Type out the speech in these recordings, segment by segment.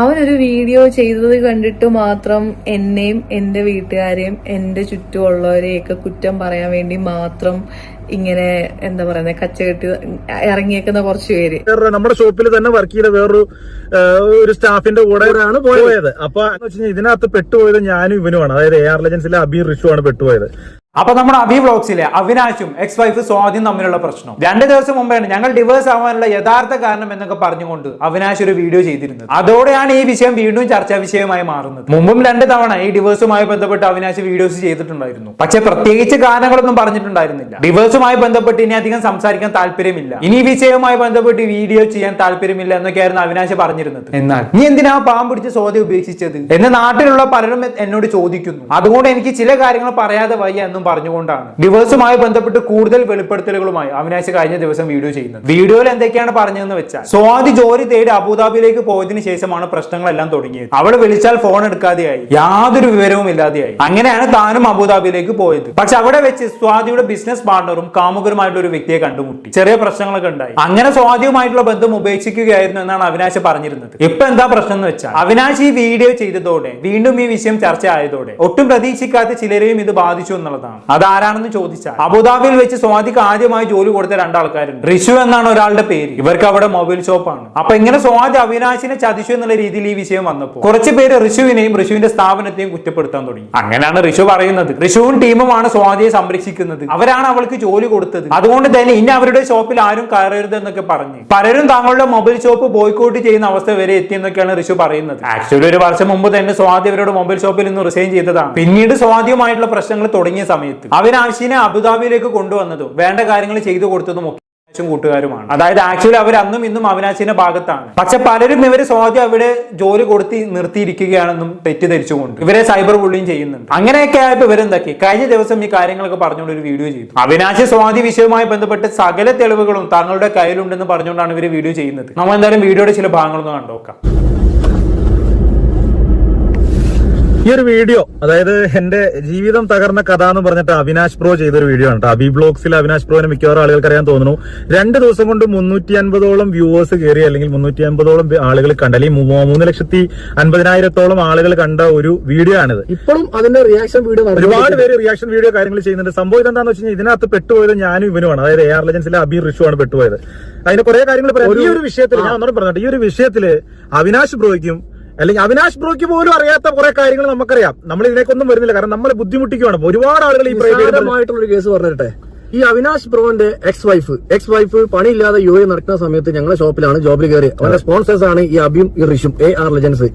അവനൊരു വീഡിയോ ചെയ്തത് കണ്ടിട്ട് മാത്രം എന്നെയും എന്റെ വീട്ടുകാരെയും എന്റെ ചുറ്റുമുള്ളവരെയൊക്കെ കുറ്റം പറയാൻ വേണ്ടി മാത്രം ഇങ്ങനെ എന്താ പറയുന്നത് കച്ചകെട്ടി ഇറങ്ങിയേക്കുന്ന കുറച്ച് പേര്. വേറെ നമ്മുടെ ഷോപ്പിൽ തന്നെ വർക്ക് ചെയ്ത വേറൊരു ഒരു സ്റ്റാഫിന്റെ കൂടെയാണ് പോയത്. അപ്പൊ ഇതിനകത്ത് പെട്ടുപോയത് ഞാനും ഇവനുമാണ്. അതായത് എ ആർ ലെജൻസിലെ അബീർ റിഷു ആണ് പെട്ടുപോയത്. അപ്പൊ നമ്മുടെ അഭി വ്ളോഗ്സിലെ അവിനാശും എക്സ് വൈഫ് സ്വാധീനം തമ്മിലുള്ള പ്രശ്നം. രണ്ട് ദിവസം മുമ്പാണ് ഞങ്ങൾ ഡിവേഴ്സ് ആവാനുള്ള യഥാർത്ഥ കാരണം എന്നൊക്കെ പറഞ്ഞുകൊണ്ട് അവിനാശ് ഒരു വീഡിയോ ചെയ്തിരുന്നത്. അതോടെയാണ് ഈ വിഷയം വീണ്ടും ചർച്ചാ വിഷയമായി മാറുന്നത്. മുമ്പും രണ്ട് തവണ ഈ ഡിവേഴ്സുമായി ബന്ധപ്പെട്ട് അവിനാശ് വീഡിയോസ് ചെയ്തിട്ടുണ്ടായിരുന്നു. പക്ഷെ പ്രത്യേകിച്ച് കാരണങ്ങളൊന്നും പറഞ്ഞിട്ടുണ്ടായിരുന്നില്ല. ഡിവേഴ്സുമായി ബന്ധപ്പെട്ട് ഇനി അധികം സംസാരിക്കാൻ താല്പര്യമില്ല. ഇനി വിഷയവുമായി ബന്ധപ്പെട്ട് വീഡിയോ ചെയ്യാൻ താല്പര്യമില്ല എന്നൊക്കെയായിരുന്നു അവിനാശ് പറഞ്ഞിരുന്നത്. എന്നാൽ നീ എന്തിനാ പാമ്പ് പിടിച്ച് സ്വാതി ഉപേക്ഷിച്ചത്? എന്ന് നാട്ടിലുള്ള പലരും എന്നോട് ചോദിക്കുന്നു. അതുകൊണ്ട് എനിക്ക് ചില കാര്യങ്ങൾ പറയാതെ വയ്യ എന്നും പറഞ്ഞുകൊണ്ടാണ്. ഡിവേഴ്സുമായി ബന്ധപ്പെട്ട് കൂടുതൽ വെളിപ്പെടുത്തലുകളുമായി അവിനാശ് കഴിഞ്ഞ ദിവസം വീഡിയോ ചെയ്യുന്നത്. വീഡിയോയിൽ എന്തൊക്കെയാണ് പറഞ്ഞതെന്ന് വെച്ചാൽ സ്വാതി ജോലി തേടി അബുദാബിയിലേക്ക് പോയതിനു ശേഷമാണ് പ്രശ്നങ്ങളെല്ലാം തുടങ്ങിയത്. അവൾ വിളിച്ചാൽ ഫോൺ എടുക്കാതെയായി. യാതൊരു വിവരവും ഇല്ലാതെയായി. അങ്ങനെയാണ് താനും അബുദാബിയിലേക്ക് പോയത്. പക്ഷെ അവിടെ വെച്ച് സ്വാതിയുടെ ബിസിനസ് പാർട്ണറും കാമുകരുമായിട്ടുള്ള ഒരു വ്യക്തിയെ കണ്ടുമുട്ടി. ചെറിയ പ്രശ്നങ്ങളൊക്കെ ഉണ്ടായി. അങ്ങനെ സ്വാതിയുമായിട്ടുള്ള ബന്ധം ഉപേക്ഷിക്കുകയായിരുന്നു എന്നാണ് അവിനാശ് പറഞ്ഞിരുന്നത്. ഇപ്പൊ എന്താ പ്രശ്നം എന്ന് വെച്ചാൽ അവിനാശ് ഈ വീഡിയോ ചെയ്തതോടെ വീണ്ടും ഈ വിഷയം ചർച്ച ആയതോടെ ഒട്ടും പ്രതീക്ഷിക്കാത്ത ചിലരെയും ഇത് ബാധിച്ചു എന്നുള്ളതാണ്. അതാരാണെന്ന് ചോദിച്ചാൽ അബുദാബിയിൽ വെച്ച് സ്വാതിക്ക് ആദ്യമായി ജോലി കൊടുത്ത രണ്ടാൾക്കാരുണ്ട്. റിഷു എന്നാണ് ഒരാളുടെ പേര്. ഇവർക്ക് അവിടെ മൊബൈൽ ഷോപ്പാണ്. അപ്പൊ ഇങ്ങനെ സ്വാതി അവിനാശിനെ ചതിച്ചു എന്നുള്ള രീതിയിൽ ഈ വിഷയം വന്നപ്പോൾ കുറച്ച് പേര് റിഷുവിനെയും റിഷുവിന്റെ സ്ഥാപനത്തെയും കുറ്റപ്പെടുത്താൻ തുടങ്ങി. അങ്ങനെയാണ് റിഷു പറയുന്നത്. റിഷുവും ടീമുമാണ് സ്വാതിയെ സംരക്ഷിക്കുന്നത്. അവരാണ് അവൾക്ക് ജോലി കൊടുത്തത്. അതുകൊണ്ട് തന്നെ ഇനി അവരുടെ ഷോപ്പിൽ ആരും കയറരുത് എന്നൊക്കെ പറഞ്ഞു. പലരും തങ്ങളുടെ മൊബൈൽ ഷോപ്പ് ബോയ്ക്കോട്ട് ചെയ്യുന്ന അവസ്ഥ വരെ എത്തിയെന്നൊക്കെയാണ് റിഷു പറയുന്നത്. ആക്ച്വലി ഒരു വർഷം മുമ്പ് തന്നെ സ്വാതി അവരുടെ മൊബൈൽ ഷോപ്പിൽ നിന്ന് റിസൈൻ ചെയ്തതാണ്. പിന്നീട് സ്വാതിയുമായിട്ടുള്ള പ്രശ്നങ്ങൾ തുടങ്ങിയ സമയത്ത്. അവരാശിനെ അബുദാബിയിലേക്ക് കൊണ്ടുവന്നതും വേണ്ട കാര്യങ്ങൾ ചെയ്തു കൊടുത്തതും ഒക്കെ കൂട്ടുകാരുമാണ്. അതായത് ആക്ച്വലി അവർ അന്നും ഇന്നും അവിനാശിന്റെ ഭാഗത്താണ്. പക്ഷെ പലരും ഇവർ സ്വാതി അവിടെ ജോലി കൊടുത്തി നിർത്തിയിരിക്കുകയാണെന്നും തെറ്റിദ്ധരിച്ചുകൊണ്ട് ഇവരെ സൈബർ ബുള്ളിയും ചെയ്യുന്നുണ്ട്. അങ്ങനെയൊക്കെ ആയപ്പോൾ ഇവരെന്തൊക്കെ? കഴിഞ്ഞ ദിവസം ഈ കാര്യങ്ങളൊക്കെ പറഞ്ഞുകൊണ്ട് ഒരു വീഡിയോ ചെയ്തു. അവിനാശ് സ്വാതി വിഷയവുമായി ബന്ധപ്പെട്ട് സകല തെളിവുകളും തങ്ങളുടെ കയ്യിലുണ്ടെന്ന് പറഞ്ഞുകൊണ്ടാണ് ഇവർ വീഡിയോ ചെയ്യുന്നത്. നമ്മൾ എന്തായാലും വീഡിയോയുടെ ചില ഭാഗങ്ങളൊന്ന് കണ്ടോക്കാം ഈ ഒരു വീഡിയോ അതായത് എന്റെ ജീവിതം തകർന്ന കഥ എന്ന് പറഞ്ഞിട്ട് അവിനാശ് പ്രോ ചെയ്തൊരു വീഡിയോ ആണ് അബി ബ്ലോഗ്സിൽ അവിനാശ് പ്രോനെ മിക്കവാറും ആളുകൾക്ക് അറിയാൻ തോന്നുന്നു. രണ്ട് ദിവസം കൊണ്ട് മുന്നൂറ്റി അൻപതോളം വ്യൂവേഴ്സ് കയറി അല്ലെങ്കിൽ മുന്നൂറ്റി അൻപതോളം ആളുകൾ കണ്ട അല്ലെങ്കിൽ മൂന്ന് ലക്ഷത്തി അൻപതിനായിരത്തോളം ആളുകൾ കണ്ട ഒരു വീഡിയോ ആണിത്. ഇപ്പോഴും അതിന്റെ റിയാക്ഷൻ വീഡിയോ ഒരുപാട് പേര് റിയാക്ഷൻ വീഡിയോ കാര്യങ്ങൾ ചെയ്യുന്നുണ്ട്. സംഭവം ഇതെന്താന്ന് വെച്ച് കഴിഞ്ഞാൽ ഇതിനകത്ത് പെട്ടുപോയത് ഞാനും ഇവനുമാണ്. അതായത് എയർ ആർ ലെജൻസിലെ അബി റിഷു ആണ് പെട്ടുപോയത്. അതിന് കുറെ കാര്യങ്ങൾ പറയാം. ഈ ഒരു വിഷയത്തിൽ ഞാൻ ഒന്നും പറഞ്ഞിട്ട് ഈ ഒരു വിഷയത്തിൽ അവിനാശ് ബ്രോയ്ക്കും അല്ലെങ്കിൽ അവിനാശ് ബ്രോയ്ക്ക് പോലും അറിയാത്ത കുറെ കാര്യങ്ങൾ നമുക്കറിയാം. നമ്മൾ ഇതിനേക്കൊന്നും വരുന്നില്ല. കാരണം നമ്മൾ ബുദ്ധിമുട്ടിക്കുകയാണ് ഒരുപാട് ആളുകൾ ഈ പ്രൈവറ്റ് ഒരു കേസ് പറഞ്ഞിട്ടെ ഈ അവിനാശ് ബ്രോന്റെ എക്സ് വൈഫ് എക്സ് വൈഫ് പണിയില്ലാതെ യു എ നടക്കുന്ന സമയത്ത് ഞങ്ങളുടെ ഷോപ്പിലാണ് ജോബിൽ കയറി അവരുടെ സ്പോൺസേഴ്സ് ആണ് ഈ അബിയും ഈ റിഷും എ ആർ ലെജൻസ്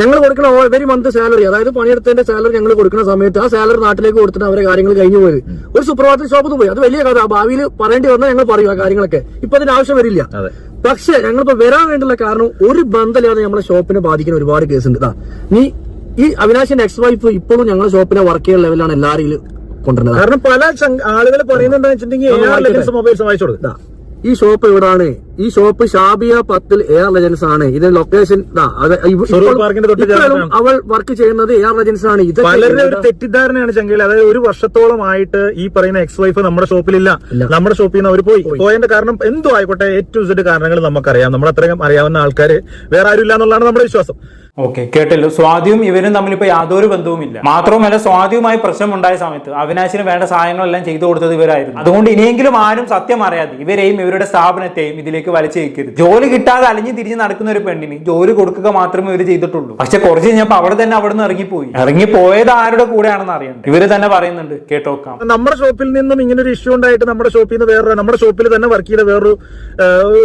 ഞങ്ങൾ കൊടുക്കുന്ന എവരി മന്ത് സാലറി അതായത് പണിയെടുത്തതിന്റെ സാലറി ഞങ്ങൾ കൊടുക്കുന്ന സമയത്ത് ആ സാലറി നാട്ടിലേക്ക് കൊടുത്തിട്ട് അവരെ കാര്യങ്ങൾ കഴിഞ്ഞു പോയത്. ഒരു സുപ്രഭാതത്തിൽ ഷോപ്പിൽ പോയി. അത് വലിയ കഥ. ഭാവിയിൽ പറയേണ്ടി വന്നാൽ ഞങ്ങൾ പറയും ആ കാര്യങ്ങളൊക്കെ. ഇപ്പൊ അതിന് ആവശ്യം വരില്ല. പക്ഷെ ഞങ്ങളിപ്പോ വരാൻ വേണ്ടിയുള്ള കാരണം ഒരു ബന്ധമില്ലാതെ നമ്മളെ ഷോപ്പിനെ ബാധിക്കുന്ന ഒരുപാട് കേസ് ഉണ്ട് ഇതാ നീ ഈ അവിനാശിന്റെ എക്സ് വൈഫ് ഇപ്പോഴും ഞങ്ങളുടെ ഷോപ്പിനെ വർക്ക് ചെയ്യുന്ന ലെവലാണ് എല്ലാവരും കൊണ്ടുവരുന്നത്. കാരണം പല ആളുകൾ പറയുന്നുണ്ടെന്ന് വെച്ചിട്ടുണ്ടെങ്കിൽ മൊബൈൽസ് വാങ്ങിച്ചു കൊടുക്കും ഈ ഷോപ്പ് എവിടാണ്? ഈ ഷോപ്പ് ഷാബിയ പത്തിൽ എയർ ലെജൻസ് ആണ്. ഇത്. ലൊക്കേഷൻ. അവൾ വർക്ക് ചെയ്യുന്നത് എയർ ലെജൻസ് ആണ്. ഇത് ഒരു തെറ്റിദ്ധാരണയാണ് ചെങ്കിൽ അതായത് ഒരു വർഷത്തോളമായിട്ട് ഈ പറയുന്ന എക്സ് വൈഫ് നമ്മുടെ ഷോപ്പിലില്ല. നമ്മുടെ ഷോപ്പിൽ നിന്ന് അവർ പോയി. പോയതിന്റെ കാരണം എന്തോ ആയിക്കോട്ടെ. എ ടു സെഡ് കാരണങ്ങൾ നമുക്കറിയാം. നമ്മൾ അത്രയും അറിയാവുന്ന ആൾക്കാർ വേറെ ആരും ഇല്ല എന്നുള്ളതാണ് നമ്മുടെ വിശ്വാസം. ഓക്കെ കേട്ടല്ലോ. സ്വാതിയും ഇവരും തമ്മിൽ ഇപ്പൊ യാതൊരു ബന്ധവുമില്ല. മാത്രവുമല്ല സ്വാതിയുമായി പ്രശ്നമുണ്ടായ സമയത്ത് അവിനാശിന് വേണ്ട സഹായങ്ങളെല്ലാം ചെയ്തു കൊടുത്തത് ഇവരായിരുന്നു. അതുകൊണ്ട് ഇനിയെങ്കിലും ആരും സത്യം അറിയാതെ ഇവരെയും ഇവരുടെ സ്ഥാപനത്തെയും ഇതിലേക്ക് വലിച്ചേക്കരുത് ജോലി കിട്ടാതെ അലിഞ്ഞു തിരിഞ്ഞ് നടക്കുന്ന ഒരു പെണ്ണിന് ജോലി കൊടുക്കുക മാത്രമേ ഇവർ ചെയ്തിട്ടുള്ളൂ. പക്ഷെ കുറച്ച് കഴിഞ്ഞപ്പോ അവിടെ തന്നെ അവിടെ നിന്ന് ഇറങ്ങിപ്പോയി. ഇറങ്ങിപ്പോയത് ആരുടെ കൂടെയാണെന്ന് അറിയണ്ട ഇവർ തന്നെ പറയുന്നുണ്ട് കേട്ടോക്കാം. നമ്മുടെ ഷോപ്പിൽ നിന്നും ഇങ്ങനെ ഒരു ഇഷ്യൂ ഉണ്ടായിട്ട് നമ്മുടെ ഷോപ്പിൽ നിന്ന് വേറെ നമ്മുടെ ഷോപ്പിൽ തന്നെ വർക്ക് ചെയ്ത വേറൊരു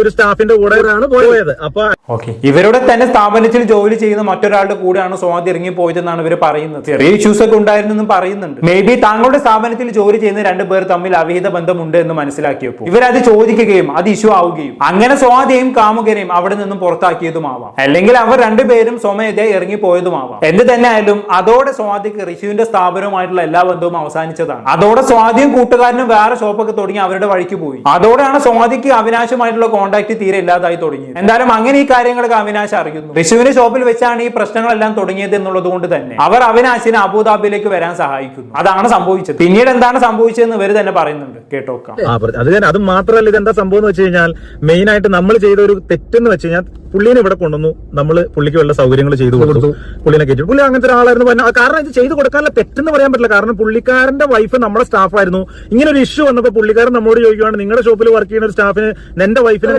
ഒരു സ്റ്റാഫിന്റെ കൂടെയാണ് പോയത് അപ്പൊ ഓക്കെ ഇവരുടെ തന്നെ സ്ഥാപനത്തിൽ ജോലി ചെയ്യുന്ന മറ്റൊരാളുടെ കൂടെയാണ് സ്വാതി ഇറങ്ങി പോയതെന്നാണ് ഇവർ പറയുന്നത് ചെറിയ ഇഷ്യൂസ് ഒക്കെ ഉണ്ടായിരുന്നെന്നും പറയുന്നുണ്ട്. മേ ബി താങ്കളുടെ സ്ഥാപനത്തിൽ ജോലി ചെയ്യുന്ന രണ്ട് പേർ തമ്മിൽ അവിഹിത ബന്ധമുണ്ട് എന്ന് മനസ്സിലാക്കിയപ്പോൾ. ഇവരത് ചോദിക്കുകയും അത് ഇഷ്യൂ ആവുകയും. അങ്ങനെ സ്വാതിയും കാമുകനെയും അവിടെ നിന്നും പുറത്താക്കിയതുമാവാം. അല്ലെങ്കിൽ അവർ രണ്ടുപേരും സ്വമേധയെ ഇറങ്ങി പോയതുമാവാം എന്ത് തന്നെ ആയാലും അതോടെ സ്വാതിക്ക് ഋഷുവിന്റെ സ്ഥാപനവുമായിട്ടുള്ള എല്ലാ ബന്ധവും അവസാനിച്ചതാണ്. അതോടെ സ്വാതിയും കൂട്ടുകാരനും വേറെ ഷോപ്പൊക്കെ തുടങ്ങി അവരുടെ വഴിക്ക് പോയി. അതോടെയാണ് സ്വാതിക്ക് അവിനാശമായിട്ടുള്ള കോൺടാക്ട് തീരെ ഇല്ലാതായി തുടങ്ങിയത്. എന്തായാലും അങ്ങനെ ഈ കാര്യങ്ങളൊക്കെ അവിനാശ് അറിയുന്നു. ഋഷുവിന്റെ ഷോപ്പിൽ വെച്ചാണ് അവിടെയാണ് ഈ പ്രശ്നങ്ങളെല്ലാം തുടങ്ങിയത് എന്നുള്ളത് കൊണ്ട് തന്നെ അവർ അവിനാശിനെ അബുദാബിയിലേക്ക് വരാൻ സഹായിക്കുന്നു. അതാണ് സംഭവിച്ചത്. പിന്നീട് എന്താണ് സംഭവിച്ചതെന്ന് ഇവർ തന്നെ പറയുന്നുണ്ട്. കേട്ടോക്കാം അത് തന്നെ. അത് മാത്രമല്ല ഇതെന്താ സംഭവം എന്ന് വെച്ച് കഴിഞ്ഞാൽ മെയിൻ ആയിട്ട് നമ്മൾ ചെയ്ത ഒരു തെറ്റെന്ന് വെച്ച് കഴിഞ്ഞാൽ പുള്ളിനെ ഇവിടെ കൊണ്ടുവന്നു. നമ്മൾ പുള്ളിക്ക് വല്ല സൗകര്യങ്ങൾ ചെയ്തു കൊടുത്തു. പുള്ളിനെ കയറ്റി. പുള്ളി അങ്ങനത്തെ ഒരാളായിരുന്നു. പറഞ്ഞു കാരണം ഇത് ചെയ്തു കൊടുക്കാനുള്ള തെറ്റെന്ന് പറയാൻ പറ്റില്ല. കാരണം പുള്ളിക്കാരന്റെ വൈഫ് നമ്മുടെ സ്റ്റാഫായിരുന്നു ഇങ്ങനെ ഒരു ഇഷ്യൂ വന്നപ്പോൾ പുള്ളിക്കാരൻ നമ്മോട് ചോദിക്കുവാണ് നിങ്ങളുടെ ഷോപ്പിൽ വർക്ക് ചെയ്യുന്ന ഒരു സ്റ്റാഫിന് എന്റെ വൈഫിന്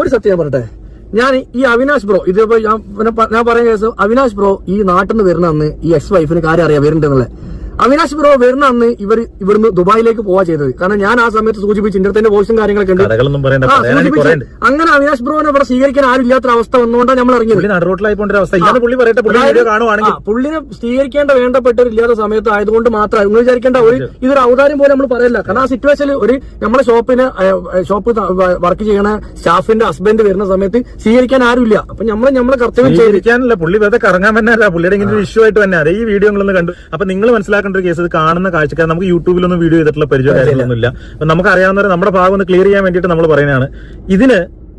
ഒരു സത്യം പറയട്ടെ. ഞാൻ ഈ അവിനാശ് ബ്രോ ഇതിപ്പോ ഞാൻ ഞാൻ പറയുന്ന കേസ് അവിനാശ് ബ്രോ ഈ നാട്ടിൽ നിന്ന് വരുന്ന അന്ന് ഈ എക്സ് വൈഫിന് കാര്യം അറിയാം വരുന്നുണ്ടെന്നുള്ളത്. അവിനാശ് ബ്രോ വരുന്ന അന്ന് ഇവർ ഇവിടുന്ന് ദുബായിലേക്ക് പോവാ ചെയ്തത്. കാരണം ഞാൻ ആ സമയത്ത് സൂചിപ്പിച്ചു ഇന്റെ തന്നെ വോയിസും കാര്യങ്ങളൊക്കെ ഉണ്ട്. ആ, സൂചിപ്പിച്ചു. അങ്ങനെ അവിനാശ് ബ്രോനെ ഇവിടെ സ്വീകരിക്കാൻ ആരും ഇല്ലാത്ത അവസ്ഥ വന്നുകൊണ്ടാണ് നമ്മൾ ഇറങ്ങിയത്. പുള്ളിനെ സ്വീകരിക്കേണ്ട വേണ്ടപ്പെട്ടവരില്ലാത്ത സമയത്ത് ആയതുകൊണ്ട് മാത്രം നിങ്ങൾ വിചാരിക്കേണ്ട ഒരു ഇതൊരു ഔദാര്യം പോലെ നമ്മൾ പറയില്ല. കാരണം ആ സിറ്റുവേഷനിൽ ഒരു നമ്മുടെ ഷോപ്പിന് ഷോപ്പ് വർക്ക് ചെയ്യണ സ്റ്റാഫിന്റെ ഹസ്ബൻഡ് വരുന്ന സമയത്ത് സ്വീകരിക്കാൻ ആരുമില്ല. അപ്പൊ നമ്മൾ നമ്മളെ കർത്തവ്യം ചെയ്തിരിക്കാനല്ല സ്വീകരിക്കാനല്ല പുള്ളി വെറുതെ കറങ്ങാൻ തന്നെ പുള്ളിയുടെ ഇങ്ങനെ ഒരു ഇഷ്യൂ ആയിട്ട് തന്നെ അതെ ഈ വീഡിയോ കണ്ടു. അപ്പൊ നിങ്ങൾ മനസ്സിലാക്കേണ്ട ഒരു കേസ് ഇത് കാണുന്ന കാഴ്ചക്കാർ നമുക്ക് യൂട്യൂബിലൊന്നും വീഡിയോ ചെയ്തിട്ടുള്ള പരിചയം കാര്യങ്ങളൊന്നുമില്ല. നമുക്ക് അറിയാവുന്നവരെ നമ്മുടെ ഭാഗം ഒന്ന് ക്ലിയർ ചെയ്യാൻ വേണ്ടിയിട്ട് നമ്മൾ പറയുന്നതാണ്. ഇതിന്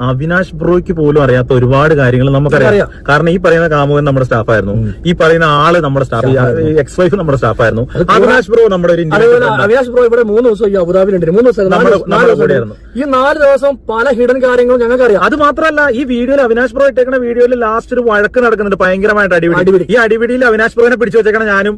അവിനാഷ് ബ്രോയ്ക്ക് പോലും അറിയാത്ത ഒരുപാട് കാര്യങ്ങൾ നമുക്കറിയാം. കാരണം ഈ പറയുന്ന കാമുകൻ നമ്മുടെ സ്റ്റാഫായിരുന്നു. ഈ പറയുന്ന ആൾ നമ്മുടെ സ്റ്റാഫ് എക്സ് വൈഫ് നമ്മുടെ സ്റ്റാഫായിരുന്നു. അവിനാശ് ബ്രോ നമ്മുടെ ഒരു അവിനാശ് ബ്രോ ഇവിടെ മൂന്ന് ദിവസം ഈ അബുദാബിലുണ്ട് മൂന്ന് ദിവസം. ഈ നാല് ദിവസം പല ഹിഡൻ കാര്യങ്ങളും ഞങ്ങൾക്ക് അറിയാം അത് മാത്രമല്ല ഈ വീഡിയോയിൽ അവിനാശ് ബ്രോ ഇട്ടേക്കുന്ന വീഡിയോയിൽ ലാസ്റ്റ് ഒരു വഴക്ക് നടക്കുന്നുണ്ട്. ഭയങ്കരമായിട്ട് അടിപിടി. ഈ അടിപിടിയിൽ അവിനാശ് ബ്രോനെ പിടിച്ചു വെച്ചേക്കണ ഞാനും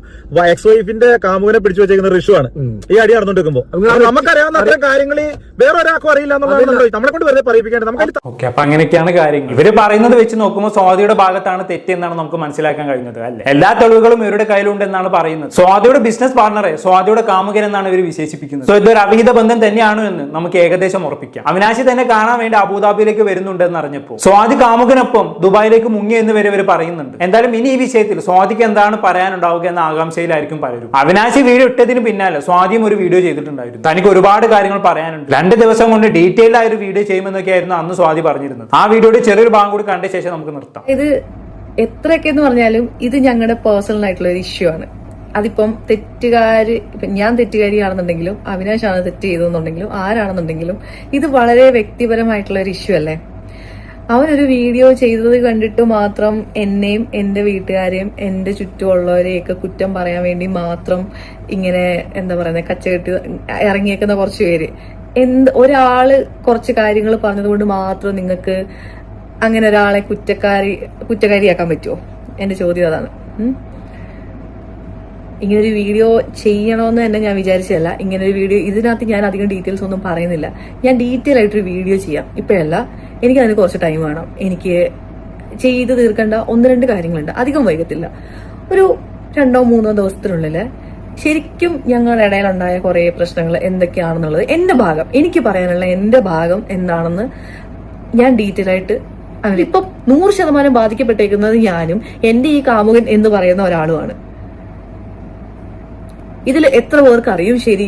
എക്സ് വൈഫിന്റെ കാമുകനെ പിടിച്ചു വെച്ചേക്കുന്ന ഋഷു ആണ്. ഈ അടി നടന്നുകൊണ്ടിരിക്കുമ്പോ. അങ്ങനെ നമുക്കറിയാവുന്ന അത്രയും കാര്യങ്ങൾ വേറെ ഒരാൾക്കും അറിയില്ല എന്നുള്ളതാണ് നമ്മളെ കൊണ്ട് വെറുതെ പറയിപ്പിക്കേണ്ടത്. നമുക്ക് അതിൽ ഓക്കെ അപ്പൊ അങ്ങനെയൊക്കെയാണ് കാര്യങ്ങൾ ഇവർ പറയുന്നത് വെച്ച് നോക്കുമ്പോൾ സ്വാതിയുടെ ഭാഗത്താണ് തെറ്റ് എന്നാണ് നമുക്ക് മനസ്സിലാക്കാൻ കഴിയുന്നത് അല്ലെ? എല്ലാ തെളിവുകളും ഇവരുടെ കയ്യിലുണ്ട് എന്നാണ് പറയുന്നത്. സ്വാതിയുടെ ബിസിനസ് പാർട്ണറെ സ്വാതിയുടെ കാമുകൻ എന്നാണ് ഇവർ വിശേഷിപ്പിക്കുന്നത്. സോ ഇതൊരു അവിഹിത ബന്ധം തന്നെയാണ് എന്ന് നമുക്ക് ഏകദേശം ഉറപ്പിക്കാം. അവിനാശി തന്നെ കാണാൻ വേണ്ടി അബുദാബിയിലേക്ക് വരുന്നുണ്ട് എന്ന് അറിഞ്ഞപ്പോൾ സ്വാതി കാമുകനൊപ്പം ദുബായിലേക്ക് മുങ്ങി എന്ന് വരെ ഇവർ പറയുന്നുണ്ട്. എന്തായാലും ഇനി ഈ വിഷയത്തിൽ സ്വാതിക്ക് എന്താണ് പറയാനുണ്ടാവുക എന്ന ആകാംക്ഷയിലായിരിക്കും പലരും. അവിനാശി വീഡിയോ ഇട്ടതിന് പിന്നാലെ സ്വാതിയും ഒരു വീഡിയോ ചെയ്തിട്ടുണ്ടായിരുന്നു. തനിക്ക് ഒരുപാട് കാര്യങ്ങൾ പറയാനുണ്ട്. രണ്ട് ദിവസം കൊണ്ട് ഡീറ്റെയിൽ ആയ ഒരു വീഡിയോ ചെയ്യുമെന്നൊക്കെയായിരുന്നു അന്ന് സ്വാതി പറഞ്ഞിരുന്നത്. ആ വീഡിയോയുടെ ചെറിയൊരു ഭാഗം കൂടി കണ്ട ശേഷം നമുക്ക് നിർത്താം. ഇത് എത്രയൊക്കെ എന്ന് പറഞ്ഞാലും ഇത് ഞങ്ങളുടെ പേഴ്സണൽ ആയിട്ടുള്ള ഒരു ഇഷ്യൂ ആണ്. അതിപ്പം തെറ്റുകാര് ഇപ്പം ഞാൻ തെറ്റുകാരിയാണെന്നുണ്ടെങ്കിലും അവിനാശാണ് തെറ്റ് ചെയ്തതെന്നുണ്ടെങ്കിലും ആരാണെന്നുണ്ടെങ്കിലും ഇത് വളരെ വ്യക്തിപരമായിട്ടുള്ള ഒരു ഇഷ്യൂ അല്ലേ? അവനൊരു വീഡിയോ ചെയ്തത് കണ്ടിട്ട് മാത്രം എന്നെയും എന്റെ വീട്ടുകാരെയും എന്റെ ചുറ്റുമുള്ളവരെയൊക്കെ കുറ്റം പറയാൻ വേണ്ടി മാത്രം ഇങ്ങനെ എന്താ പറയുന്നത് കച്ചകെട്ടി ഇറങ്ങിയേക്കുന്ന കുറച്ച് പേര്. എന്ത് ഒരാൾ കുറച്ച് കാര്യങ്ങൾ പറഞ്ഞതുകൊണ്ട് മാത്രം നിങ്ങൾക്ക് അങ്ങനെ ഒരാളെ കുറ്റക്കാരി കുറ്റക്കാരിയാക്കാൻ പറ്റുമോ എന്റെ ചോദ്യം അതാണ്. ഇങ്ങനൊരു വീഡിയോ ചെയ്യണമെന്ന് തന്നെ ഞാൻ വിചാരിച്ചതല്ല. ഇങ്ങനൊരു വീഡിയോ ഇതിനകത്ത് ഞാൻ അധികം ഡീറ്റെയിൽസ് ഒന്നും പറയുന്നില്ല. ഞാൻ ഡീറ്റെയിൽ ആയിട്ടൊരു വീഡിയോ ചെയ്യാം. ഇപ്പോഴല്ല എനിക്ക് അതിന് കുറച്ച് ടൈം വേണം. എനിക്ക് ചെയ്ത് തീർക്കേണ്ട ഒന്ന് രണ്ട് കാര്യങ്ങളുണ്ട്. അധികം വൈകത്തില്ല. ഒരു രണ്ടോ മൂന്നോ ദിവസത്തിനുള്ളിൽ ശരിക്കും ഞങ്ങളുടെ ഇടയിലുണ്ടായ കുറേ പ്രശ്നങ്ങൾ എന്തൊക്കെയാണെന്നുള്ളത് എന്റെ ഭാഗം എനിക്ക് പറയാനുള്ള എന്റെ ഭാഗം എന്താണെന്ന് ഞാൻ ഡീറ്റെയിൽ ആയിട്ട് ഇപ്പം നൂറ് ശതമാനം ബാധിക്കപ്പെട്ടേക്കുന്നത് ഞാനും എന്റെ ഈ കാമുകൻ എന്ന് പറയുന്ന ഒരാളുമാണ്. ഇതിൽ എത്ര പേർക്ക് അറിയും ശരി?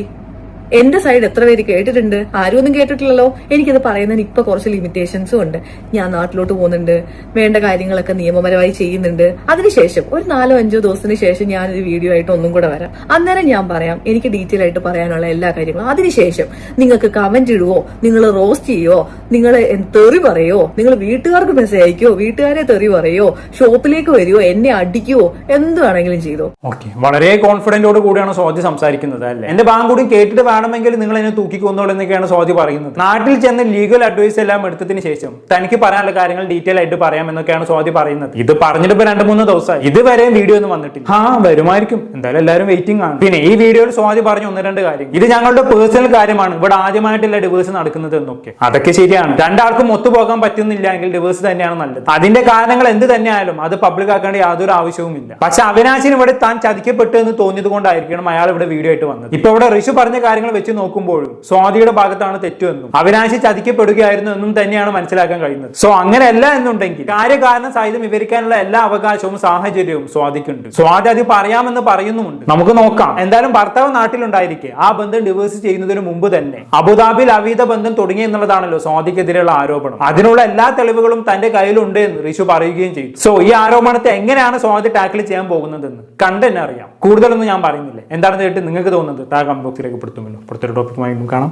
എന്റെ സൈഡ് എത്ര പേര് കേട്ടിട്ടുണ്ട്? ആരും ഒന്നും കേട്ടിട്ടില്ലല്ലോ. എനിക്കത് പറയുന്നതിന് ഇപ്പൊ കുറച്ച് ലിമിറ്റേഷൻസും ഉണ്ട്. ഞാൻ നാട്ടിലോട്ട് പോകുന്നുണ്ട്. വേണ്ട കാര്യങ്ങളൊക്കെ നിയമപരമായി ചെയ്യുന്നുണ്ട്. അതിനുശേഷം ഒരു നാലോ അഞ്ചോ ദിവസത്തിന് ശേഷം ഞാൻ ഒരു വീഡിയോ ആയിട്ട് ഒന്നും കൂടെ വരാം. അന്നേരം ഞാൻ പറയാം എനിക്ക് ഡീറ്റെയിൽ ആയിട്ട് പറയാനുള്ള എല്ലാ കാര്യങ്ങളും. അതിനുശേഷം നിങ്ങൾക്ക് കമന്റ് ഇടുവോ? നിങ്ങൾ റോസ്റ്റ് ചെയ്യോ നിങ്ങൾ തെറി പറയോ? നിങ്ങൾ വീട്ടുകാർക്ക് മെസ്സേജ് അയക്കോ വീട്ടുകാരെ തെറി പറയോ? ഷോപ്പിലേക്ക് വരുവോ? എന്നെ അടിക്കുവോ? എന്ത് വേണമെങ്കിലും ചെയ്തോ. ഓക്കെ വളരെ കോൺഫിഡന്റോട് കൂടിയാണ് സ്വാതി സംസാരിക്കുന്നത് അല്ലേ? എന്റെ ഭാഗം കൂടി കേട്ടിട്ട് വേണമെങ്കിൽ നിങ്ങൾ എന്നെ തൂക്കിക്കൊന്നോളൂ എന്നൊക്കെയാണ് സ്വാതി പറയുന്നത്. നാട്ടിൽ ചെന്ന് ലീഗൽ അഡ്വൈസ് എല്ലാം എടുത്തതിന് ശേഷം തനിക്ക് പറയാനുള്ള കാര്യങ്ങൾ ഡീറ്റെയിൽ ആയിട്ട് പറയാം എന്നൊക്കെയാണ് സ്വാതി പറയുന്നത്. ഇത് പറഞ്ഞിട്ട് രണ്ട് മൂന്ന് ദിവസമായി. ഇതുവരെ വീഡിയോ ഒന്നും വന്നിട്ടില്ല. ആ വരുമായിരിക്കും. എന്തായാലും എല്ലാവരും വെയിറ്റിംഗ് ആണ്. പിന്നെ ഈ വീഡിയോയിൽ സ്വാതി പറഞ്ഞു ഒന്ന് രണ്ട് കാര്യം. ഇത് ഞങ്ങളുടെ പേഴ്സണൽ കാര്യമാണ്. ഇവിടെ ആദ്യമായിട്ടല്ല ഡിവേഴ്സ് നടക്കുന്നത് എന്നൊക്കെ. അതൊക്കെ ശരിയാണ്. രണ്ടാൾക്കും ഒത്തുപോകാൻ പറ്റുന്നില്ല എങ്കിൽ ഡിവേഴ്സ് തന്നെയാണ് നല്ലത്. അതിന്റെ കാരണങ്ങൾ എന്ത് തന്നെയായാലും അത് പബ്ലിക് ആക്കേണ്ട യാതൊരു ആവശ്യവുമില്ല പക്ഷെ അവിനാശിന് ഇവിടെ താൻ ചതിക്കപ്പെട്ടു എന്ന് തോന്നിയത് കൊണ്ടായിരിക്കണം അയാൾ ഇവിടെ വീഡിയോ ആയിട്ട് വന്നത്. ഇപ്പൊ ഇവിടെ ഋഷു പറഞ്ഞ കാര്യങ്ങൾ വെച്ച് നോക്കുമ്പോഴും സ്വാതിയുടെ ഭാഗത്താണ് തെറ്റുമെന്നും അവിനാശി ചതിക്കപ്പെടുകയായിരുന്നു എന്നും തന്നെയാണ് മനസ്സിലാക്കാൻ കഴിയുന്നത്. സോ അങ്ങനെയല്ല എന്നുണ്ടെങ്കിൽ കാര്യകാരണ സഹിതം വിവരിക്കാനുള്ള എല്ലാ അവകാശവും സാഹചര്യവും സ്വാതിക്കുണ്ട്. സ്വാതി അത് പറയാമെന്ന് പറയുന്നുമുണ്ട്. നമുക്ക് നോക്കാം. എന്തായാലും ഭർത്താവ് നാട്ടിലുണ്ടായിരിക്കെ. ആ ബന്ധം ഡിവേഴ്സ് ചെയ്യുന്നതിന് മുമ്പ് തന്നെ അബുദാബിയിൽ അവീത ബന്ധം തുടങ്ങി എന്നുള്ളതാണല്ലോ സ്വാതിക്കെതിരെയുള്ള ആരോപണം. അതിനുള്ള എല്ലാ തെളിവുകളും തന്റെ കയ്യിലുണ്ട് എന്ന് റിഷു പറയുകയും ചെയ്തു. സോ ഈ ആരോപണത്തെ എങ്ങനെയാണ് സ്വാതി ടാക്കിൾ ചെയ്യാൻ പോകുന്നതെന്ന് കണ്ടെന്നെ അറിയാം. കൂടുതലൊന്നും ഞാൻ പറയുന്നില്ല. എന്താണെന്ന് കേട്ട് നിങ്ങൾക്ക് തോന്നുന്നത് താ കമന്റ് ബോക്സിൽ പെടുത്തുമല്ലോ. പുറത്തൊരു ടോപ്പിക്കുമായി കാണാം.